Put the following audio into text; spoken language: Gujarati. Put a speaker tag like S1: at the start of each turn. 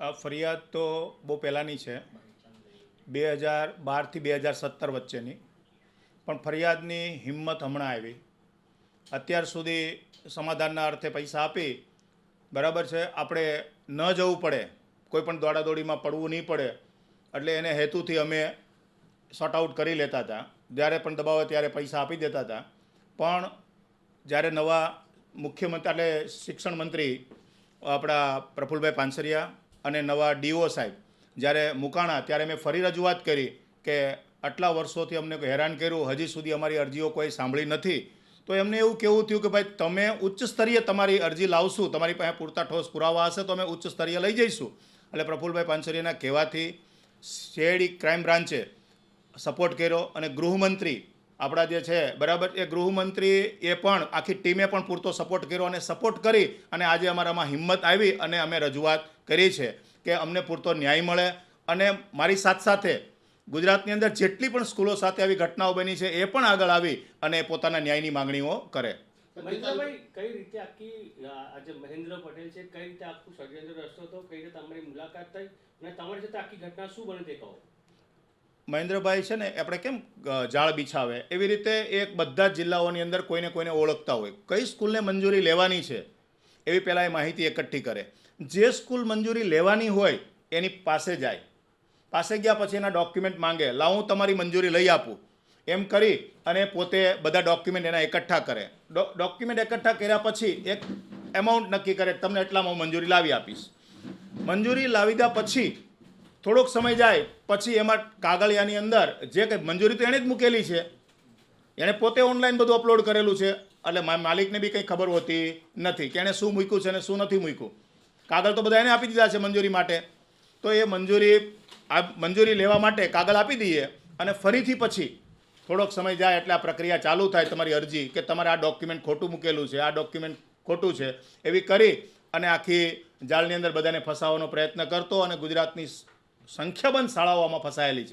S1: આ ફરિયાદ તો બહુ પહેલાંની છે. બે હજાર બારથી બે હજાર સત્તર વચ્ચેની. પણ ફરિયાદની હિંમત હમણાં આવી. અત્યાર સુધી સમાધાનના અર્થે પૈસા આપી, બરાબર છે, આપણે ન જવું પડે, કોઈ પણ દોડાદોડીમાં પડવું નહીં પડે, એટલે એને હેતુથી અમે શોર્ટ આઉટ કરી લેતા હતા. જ્યારે પણ દબાવે ત્યારે પૈસા આપી દેતા હતા. પણ જ્યારે નવા મુખ્યમંત્રી, એટલે શિક્ષણ મંત્રી આપણા પ્રફુલભાઈ પાનસરિયા અને નવા ડીઓ સાહેબ, જ્યારે મુકાણા, ત્યારે મેં ફરી રજૂઆત કરી કે આટલા વર્ષોથી અમને હેરાન કર્યું, હજી સુધી અમારી અરજીઓ કોઈ સાંભળી નથી. તો એમને એવું કેવું થયું કે ભાઈ, તમે ઉચ્ચ સ્તરીય તમારી અરજી લાવશું, તમારી પાસે પૂરતા ઠોસ પુરાવા હશે, તો અમે ઉચ્ચ સ્તરીય લઈ જઈશું. એટલે પ્રફુલભાઈ પાનસરિયાના કહેવાથી શેરડી ક્રાઇમ બ્રાન્ચે સપોર્ટ કર્યો અને ગૃહમંત્રી, આપણા જે છે, બરાબર, એ ગૃહમંત્રી એ પણ, આખી ટીમે પણ પૂરતો સપોર્ટ કર્યો અને સપોર્ટ કરી અને આજે અમારામાં હિંમત આવી અને અમે રજૂઆત કરી છે કે અમને પૂરતો ન્યાય મળે અને મારી સાથ સાથે ગુજરાતની અંદર જેટલી પણ સ્કૂલો સાથે આવી ઘટનાઓ બની છે એ પણ આગળ આવી અને પોતાના ન્યાયની માંગણીઓ કરે.
S2: કઈ રીતે આખી આ આજે મહેન્દ્ર પટેલ છે કઈ રીતે આખું ષડયંત્ર રસ્તો હતો કઈ રીતે તમારી મુલાકાત થઈ અને તમારી સાથે આખી ઘટના શું બને તે કહો.
S1: મહેન્દ્રભાઈ છે ને આપણે કેમ જાળ બિછાવે? એવી રીતે એક બધા જ જિલ્લાઓની અંદર કોઈને કોઈને ઓળખતા હોય. કઈ સ્કૂલને મંજૂરી લેવાની છે? એવી પહેલાં એ માહિતી એકઠી કરે. જે સ્કૂલ મંજૂરી લેવાની હોય એની પાસે જાય. પાસે ગયા પછી એના ડોક્યુમેન્ટ માંગે. લાવ હું તમારી મંજૂરી લઈ આપું. એમ કરી અને પોતે બધા ડોક્યુમેન્ટ એના એકઠા કરે. ડોક્યુમેન્ટ એકઠા કર્યા પછી એક એમાઉન્ટ નક્કી કરે તમને એટલામાં હું મંજૂરી લાવી આપીશ. મંજૂરી લાવી દા પછી થોડોક સમય જાય પછી એમાં કાગળિયાની અંદર જે કંઈ મંજૂરી તો એણે જ મૂકેલી છે. એણે પોતે ઓનલાઈન બધું અપલોડ કરેલું છે. એટલે માલિકને બી કંઈ ખબર હોતી નથી કે એણે શું મૂક્યું છે અને શું નથી મૂક્યું. કાગળ તો બધા એને આપી દીધા છે મંજૂરી માટે. તો એ મંજૂરી આ મંજૂરી લેવા માટે કાગળ આપી દઈએ અને ફરીથી પછી થોડોક સમય જાય એટલે આ પ્રક્રિયા ચાલુ થાય તમારી અરજી કે તમારે આ ડોક્યુમેન્ટ ખોટું મૂકેલું છે, આ ડોક્યુમેન્ટ ખોટું છે, એવી કરી અને આખી જાળની અંદર બધાને ફસાવવાનો પ્રયત્ન કરતો અને ગુજરાતની સંખ્યાબંધ શાળાઓ આમાં ફસાયેલી છે.